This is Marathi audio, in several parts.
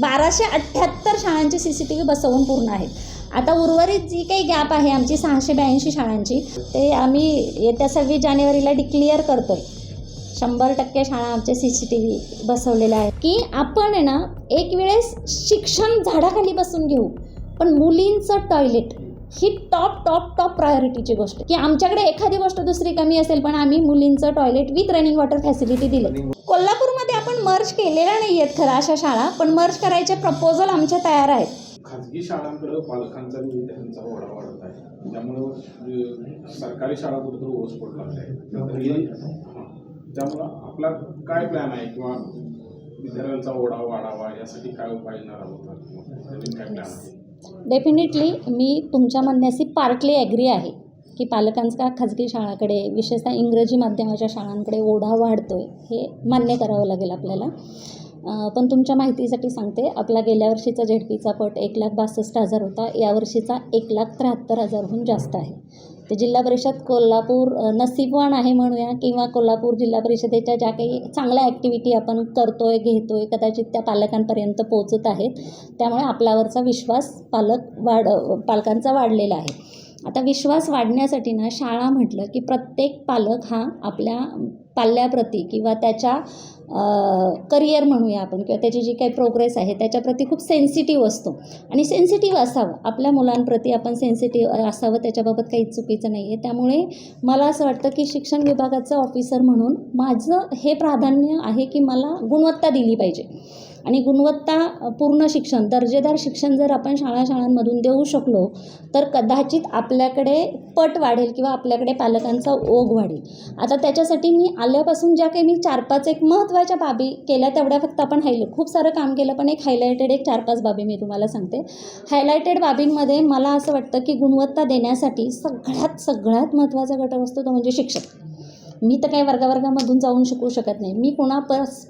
बाराशे अठ्ठ्याहत्तर शाळांचे सी सी टी व्ही बसवून पूर्ण आहेत. आता उर्वरित जी काही गॅप आहे आमची सहाशे ब्याऐंशी शाळांची ते आम्ही येत्या सव्वीस जानेवारीला डिक्लिअर करतो आहे शंभर टक्के शाळा आमच्या सी सी टी व्ही बसवलेल्या आहेत. की आपण आहे ना एक वेळेस शिक्षण झाडाखाली बसून घेऊ पण मुलींचं टॉयलेट ही टॉप टॉप टॉप प्रायोरिटीची गोष्ट की आमच्याकडे एखादी गोष्ट दुसरी कमी असेल पण आम्ही मुलींचं toilet with running water facility दिले कोल्हापूरमध्ये मर्ज केलेल्या नाही आहेत खरं अशा शाळा पण मर्ज करायचे प्रपोजल आमचे तयार आहेत. खाजगी शाळांकडे पालकांचा विद्यार्थ्यांचा ओढा वाढत आहे. त्यामुळं सरकारी शाळा कुठेतरी ओस पडू लागल्या आहेत तर हे- हां. त्यामुळं आपला काय प्लॅन आहे किंवा विद्यार्थ्यांचा ओढा वाढावा यासाठी काय उपाय किंवा नवीन काय प्लॅन आहे? डेफिनेटली मी तुमच्या म्हणण्याशी पार्टली ॲग्री आहे. की पालकांचा खाजगी शाळाकडे विशेषतः इंग्रजी माध्यमाच्या शाळांकडे ओढा वाढतो आहे हे मान्य करावं लागेल आपल्याला. पण तुमच्या माहितीसाठी सांगते आपला गेल्या वर्षीचा झेडपीचा पट एक लाख बासष्ट हजार होता. यावर्षीचा एक लाख त्र्याहत्तर हजारहून जास्त आहे. ते जिल्हा परिषद कोल्हापूर नसीबवान आहे म्हणूया किंवा कोल्हापूर जिल्हा परिषदेच्या ज्या काही चांगल्या ॲक्टिव्हिटी आपण करतो आहे घेतो आहे कदाचित त्या पालकांपर्यंत पोहोचत आहेत त्यामुळे आपल्यावरचा विश्वास पालक वाढ पालकांचा वाढलेला आहे. आता विश्वास वाढण्यासाठी ना शाळा म्हटलं की प्रत्येक पालक हा आपल्या पाल्याप्रती किंवा त्याच्या करिअर म्हणूया आपण किंवा त्याची जी काही प्रोग्रेस आहे त्याच्याप्रती खूप सेन्सिटिव्ह असतो. आणि सेन्सिटिव्ह असावं. आपल्या मुलांप्रती आपण सेन्सिटिव्ह असावं त्याच्याबाबत काही चुकीचं नाही आहे त्यामुळे मला असं वाटतं की शिक्षण विभागाचं ऑफिसर म्हणून माझं हे प्राधान्य आहे की मला गुणवत्ता दिली पाहिजे. आणि गुणवत्ता पूर्ण शिक्षण दर्जेदार शिक्षण जर आपण शाळा शाळांमधून देऊ शकलो तर कदाचित आपल्याकडे पट वाढेल किंवा आपल्याकडे पालकांचा ओघ वाढेल. आता त्याच्यासाठी मी आल्यापासून ज्या काही मी चार पाच एक महत्त्वाच्या बाबी केल्या तेवढ्या फक्त आपण हायलाईट खूप सारं काम केलं पण एक हायलायटेड एक चार पाच बाबी मी तुम्हाला सांगते. हायलायटेड बाबींमध्ये मला असं वाटतं की गुणवत्ता देण्यासाठी सगळ्यात सगळ्यात महत्त्वाचा घटक असतो तो म्हणजे शिक्षक मी तर काही वर्गावर्गामधून जाऊन शिकू शकत नाही. मी कोणा परस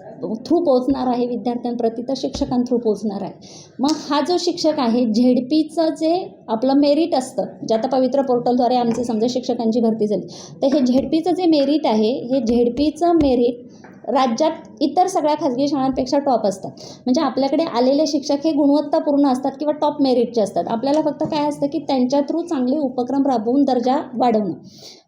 थ्रू पोचणार आहे विद्यार्थ्यांप्रती तर शिक्षकांथ्रू पोचणार आहे. मग हा जो शिक्षक आहे झेडपीचं जे आपलं मेरिट असतं जे आता पवित्र पोर्टलद्वारे आमचे समजा शिक्षकांची भरती झाली तर हे झेडपीचं जे मेरिट आहे हे झेडपीचं मेरिट राज्यात इतर सगळ्या खाजगी शाळांपेक्षा टॉप असतात म्हणजे आपल्याकडे आलेले शिक्षक हे गुणवत्तापूर्ण असतात किंवा टॉप मेरिटचे असतात. आपल्याला फक्त काय असतं की त्यांच्या थ्रू चांगले उपक्रम राबवून दर्जा वाढवणं.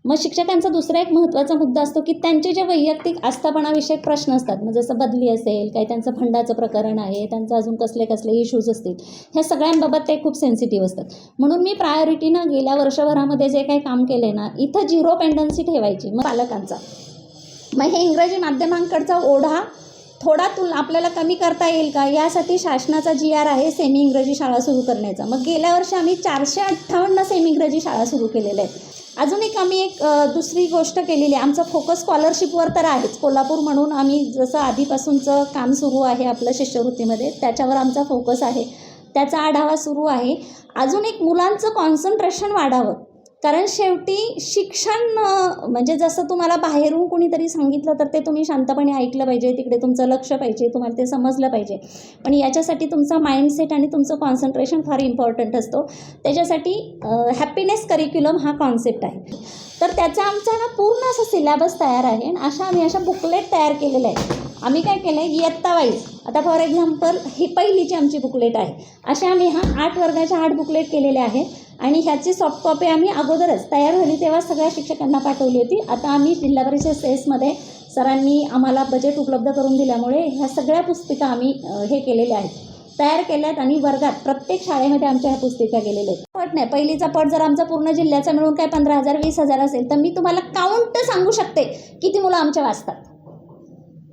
मग शिक्षकांचा दुसरा एक महत्त्वाचा मुद्दा असतो की त्यांचे जे वैयक्तिक आस्थापनाविषयक प्रश्न असतात मग जसं बदली असेल काही त्यांचं फंडाचं प्रकरण आहे त्यांचं अजून कसले कसले इश्यूज असतील ह्या सगळ्यांबाबत ते खूप सेन्सिटिव्ह असतात. म्हणून मी प्रायोरिटीनं गेल्या वर्षभरामध्ये जे काही काम केले ना इथं झिरो पेंडन्सी ठेवायची. मग पालकांचा. मग हे इंग्रजी माध्यमांकडचा ओढा थोडा तुल आपल्याला कमी करता येईल का? यासाठी शासनाचा जी आर आहे सेमी इंग्रजी शाळा सुरू करण्याचा. मग गेल्या वर्षी आम्ही चारशे अठ्ठावन्न सेमी इंग्रजी शाळा सुरू केलेल्या आहेत. अजून एक आम्ही एक दुसरी गोष्ट केलेली आहे. आमचं फोकस स्कॉलरशिपवर तर आहेच. कोल्हापूर म्हणून आम्ही जसं आधीपासूनचं काम सुरू आहे आपलं शिष्यवृत्तीमध्ये त्याच्यावर आमचा फोकस आहे. त्याचा आढावा सुरू आहे. अजून एक मुलांचं कॉन्सन्ट्रेशन वाढावं. कारण शेवटी शिक्षण म्हणजे जसं तुम्हाला बाहेरून कुणीतरी सांगितलं तर ते तुम्ही शांतपणे ऐकलं पाहिजे तिकडे तुमचं लक्ष पाहिजे तुम्हाला ते समजलं पाहिजे. पण याच्यासाठी तुमचा माइंडसेट आणि तुमचं कॉन्सन्ट्रेशन फार इम्पॉर्टंट असतो. त्याच्यासाठी हॅपीनेस करिक्युलम हा कॉन्सेप्ट आहे. तर त्याचा आमचा ना पूर्ण असं सिलेबस तयार आहे आणि अशा आम्ही अशा बुकलेट तयार केलेल्या आहेत. आम्ही काय केलं आहे इयत्ता वाईज आता फॉर एक्झाम्पल ही पहिलीची आमची बुकलेट आहे. अशा आम्ही हा आठ वर्गाच्या आठ बुकलेट केलेल्या आहेत. आणि ह्याची सॉफ्ट कॉपी आम्ही अगोदरच तयार झाली तेव्हा सगळ्या शिक्षकांना पाठवली होती. आता आम्ही जिल्हा परिषद सेसमध्ये सरांनी आम्हाला बजेट उपलब्ध करून दिल्यामुळे ह्या सगळ्या पुस्तिका आम्ही हे केलेल्या आहेत. तयार केल्यात आणि वर्गात प्रत्येक शाळेमध्ये आमच्या ह्या पुस्तिका गेलेल्या आहेत. पट नाही पहिलीचा पट जर आमचा पूर्ण जिल्ह्याचा मिळून काय पंधरा हजार वीस हजार असेल तर मी तुम्हाला काउंट सांगू शकते किती मुलं आमच्या वाचतात.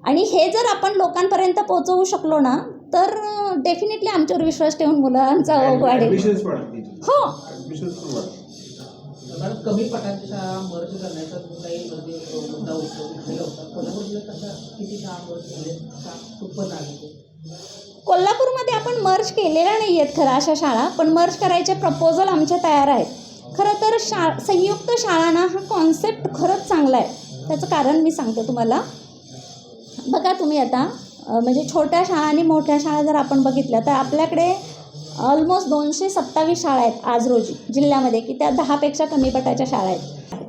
आणि हे जर आपण लोकांपर्यंत पोहोचवू शकलो ना तर डेफिनेटली आमच्यावर विश्वास ठेवून मुलांचा वाढेल. हो. कमी पटांच्या शाळा मर्ज करण्याचा काही अ, मुद्दा उठतो उठलेला होता. कोल्हापूर जिल्ह्यात कशा किती शाळा मर्ज झाले उत्पन्न आले ते कोल्हापूरमध्ये आपण मर्ज केलेल्या नाही आहेत खरं अशा शाळा पण मर्ज करायचे प्रपोजल आमचे तयार आहेत. खरं तर शा संयुक्त शाळांना हा कॉन्सेप्ट खरंच चांगला आहे. त्याचं कारण मी सांगते तुम्हाला. बघा तुम्ही आता. म्हणजे छोट्या शाळा आणि मोठ्या शाळा जर आपण बघितल्या तर आपल्याकडे ऑलमोस्ट दोनशे सत्तावीस शाळा आहेत आज रोजी जिल्ह्यामध्ये की त्या दहापेक्षा कमी पटाच्या शाळा आहेत.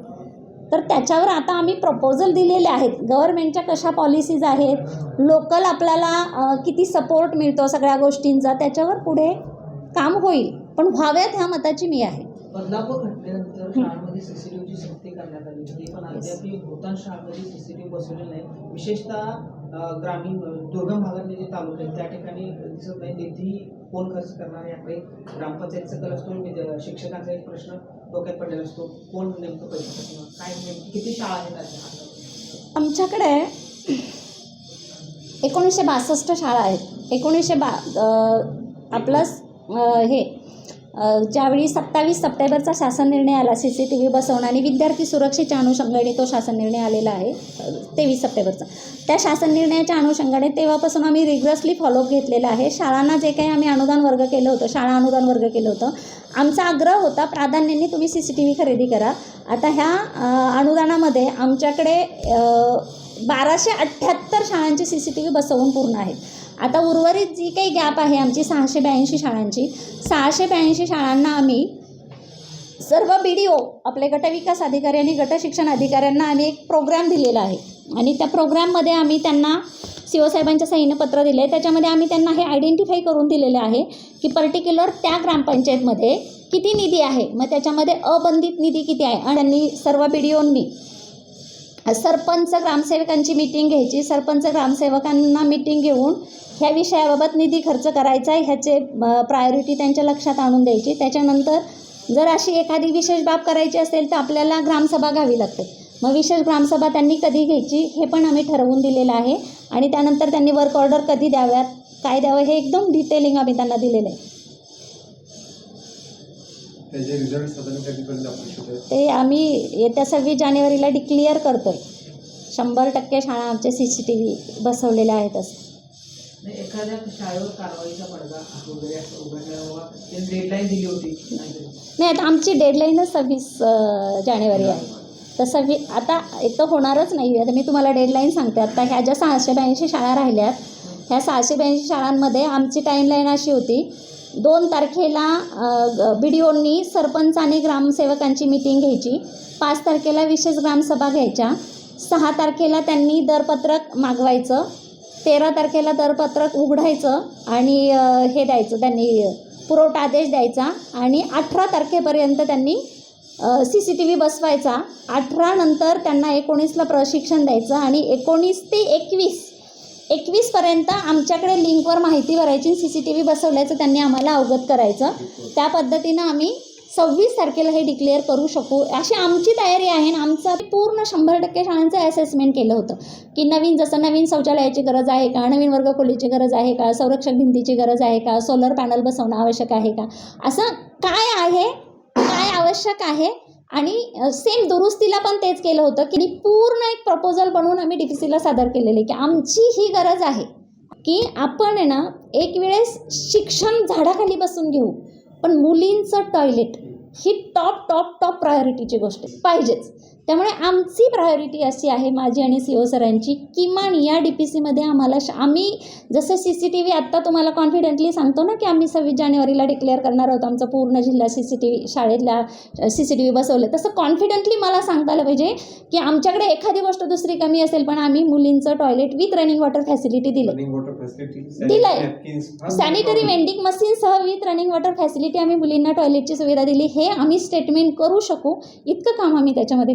तर त्याच्यावर आता आम्ही प्रपोजल दिलेले आहेत. गव्हर्नमेंटच्या कशा पॉलिसीज आहेत? लोकल आपल्याला किती सपोर्ट मिळतो सगळ्या गोष्टींचा? त्याच्यावर पुढे काम होईल. पण व्हाव्यात ह्या मताची मी आहे. बदलापूर घटनेनंतर शाळांमध्ये सीसीटीव्हीची सक्ती करण्यात आली पण अद्याप बहुतांश शाळांमध्ये सीसीटीव्ही बसवलेले नाही विशेषतः ग्रामीण दुर्गम भागातले जे तालुके आहेत त्या ठिकाणी दिसत नाही. निधी कोण खर्च करणार याकडे ग्रामपंचायतचा कल असतो शिक्षकांचा एक प्रश्न डोक्यात पडलेला असतो. कोण नेमकं पैसे काय नेमकं किती शाळा आहेत आमच्याकडे एकोणीसशे बासष्ट शाळा आहेत. एकोणीसशे बा आपलं हे ज्यावेळी सत्तावीस सप्टेंबरचा शासन निर्णय आला सी सी टी व्ही बसवणं आणि विद्यार्थी सुरक्षेच्या अनुषंगाने तो शासन निर्णय आलेला आहे तेवीस सप्टेंबरचा. त्या शासन निर्णयाच्या अनुषंगाने तेव्हापासून आम्ही रिग्रसली फॉलोअप घेतलेला आहे. शाळांना जे काही आम्ही अनुदान वर्ग केलं होतं शाळा अनुदान वर्ग केलं होतं आमचा आग्रह होता प्राधान्याने तुम्ही सी सी टी व्ही खरेदी करा. आता ह्या अनुदानामध्ये आमच्याकडे बाराशे अठ्ठ्याहत्तर शाळांचे सी सी टी व्ही बसवून पूर्ण आहेत. आता उर्वरित जी काही गॅप आहे आमची सहाशे ब्याऐंशी शाळांची सहाशे ब्याऐंशी शाळांना आम्ही सर्व बी डी ओ आपले गटविकास अधिकारी आणि गट शिक्षण अधिकाऱ्यांना आम्ही एक प्रोग्राम दिलेला आहे. आणि त्या प्रोग्राममध्ये आम्ही त्यांना सी ओ साहेबांच्या सहीनं पत्र दिले त्याच्यामध्ये आम्ही त्यांना हे आयडेंटिफाय करून दिलेले आहे की पर्टिक्युलर त्या ग्रामपंचायतमध्ये किती निधी आहे. मग त्याच्यामध्ये अबंधित निधी किती आहे? आणि त्यांनी सर्व बी डी ओंनी सरपंच ग्रामसेवकांची मीटिंग घ्यायची. सरपंच ग्रामसेवकांना मीटिंग घेऊन ह्या विषयाबाबत निधी खर्च करायचा आहे. ह्याचे प्रायोरिटी त्यांच्या लक्षात आणून द्यायची. त्याच्यानंतर जर अशी एखादी विशेष बाब करायची असेल तर आपल्याला ग्रामसभा घ्यावी लागते. मग विशेष ग्रामसभा त्यांनी कधी घ्यायची हे पण आम्ही ठरवून दिलेलं आहे. आणि त्यानंतर त्यांनी वर्क ऑर्डर कधी द्याव्यात काय द्यावं हे एकदम डिटेलिंग आम्ही त्यांना दिलेलं आहे. त्याचे रिझल्ट साधारण कधीपर्यंत अपेक्षित आहेत ते आम्ही येत्या सव्वीस जानेवारीला डिक्लिअर करतो आहे शंभर टक्के शाळा आमचे सी सी टी व्ही बसवलेल्या आहेत असं. नाही एखाद्या शाळेवर कारवाईचा पडदा वगैरे असं उघडण्यावर त्यांनी डेडलाईन दिली होती. नाहीतरी. नाही आता आमची डेडलाईनच सव्वीस अं, जानेवारी आहे. तर सव्वी आता एक तर होणारच नाही आता मी तुम्हाला डेडलाईन सांगते. आता ह्या ज्या सहाशे ब्याऐंशी शाळा राहिल्यात ह्या सहाशे ब्याऐंशी शाळांमध्ये आमची टाईमलाईन अशी होती दोन तारखेला बी डी ओंनी सरपंच आणि ग्रामसेवकांची मिटिंग घ्यायची. पाच तारखेला विशेष ग्रामसभा घ्यायच्या. सहा तारखेला त्यांनी दरपत्रक मागवायचं. तेरा तारखेला दरपत्रक उघडायचं आणि हे द्यायचं त्यांनी पुरवठा आदेश द्यायचा आणि अठरा तारखेपर्यंत त्यांनी सी सी टी व्ही बसवायचा. अठरा नंतर त्यांना एकोणीसला प्रशिक्षण द्यायचं आणि एकोणीस ते एकवीस एकवीसपर्यंत आमच्याकडे लिंकवर माहिती भरायची सी सी टी व्ही बसवल्याचं त्यांनी आम्हाला अवगत करायचं. त्या पद्धतीनं आम्ही सव्वीस तारखेला हे डिक्लेअर करू शकू. अशी आमची तयारी आहे आणि आमचं पूर्ण शंभर टक्के शाळांचं असेसमेंट केलं होतं. की नवीन जसं नवीन शौचालयाची गरज आहे का नवीन वर्गखोलीची गरज आहे का संरक्षक भिंतीची गरज आहे का सोलर पॅनल बसवणं आवश्यक आहे का असं काय आहे? काय आवश्यक आहे? आणि सेम दुरुस्तीला पण तेच केलं होतं की पूर्ण एक प्रपोजल बनवून आम्ही डी पी सीला सादर केलेले की आमची ही गरज आहे की आपण आहे ना एक वेळेस शिक्षण झाडाखाली बसून घेऊ पण मुलींचं टॉयलेट ही टॉप टॉप टॉप प्रायोरिटीची गोष्ट पाहिजेच. त्यामुळे आमची प्रायोरिटी अशी आहे माझी आणि सी ओ सरांची किमान या डी पी सीमध्ये आम्हाला श आम्ही जसं सी सी टी व्ही आत्ता तुम्हाला कॉन्फिडेंटली सांगतो ना की आम्ही सव्वीस जानेवारीला डिक्लेअर करणार आहोत आमचा पूर्ण जिल्हा सी सी टी व्ही शाळेतल्या सी सी टी व्ही बसवलं. तसं कॉन्फिडेंटली मला सांगता आलं पाहिजे की आमच्याकडे एखादी गोष्ट दुसरी कमी असेल पण आम्ही मुलींचं toilet with running water facility दिलं. दिलंय. सॅनिटरी वेंडिंग मशीनसह विथ रनिंग वॉटर फॅसिलिटी आम्ही मुलींना टॉयलेटची सुविधा दिली. हे आम्ही स्टेटमेंट करू शकू इतकं काम आम्ही त्याच्यामध्ये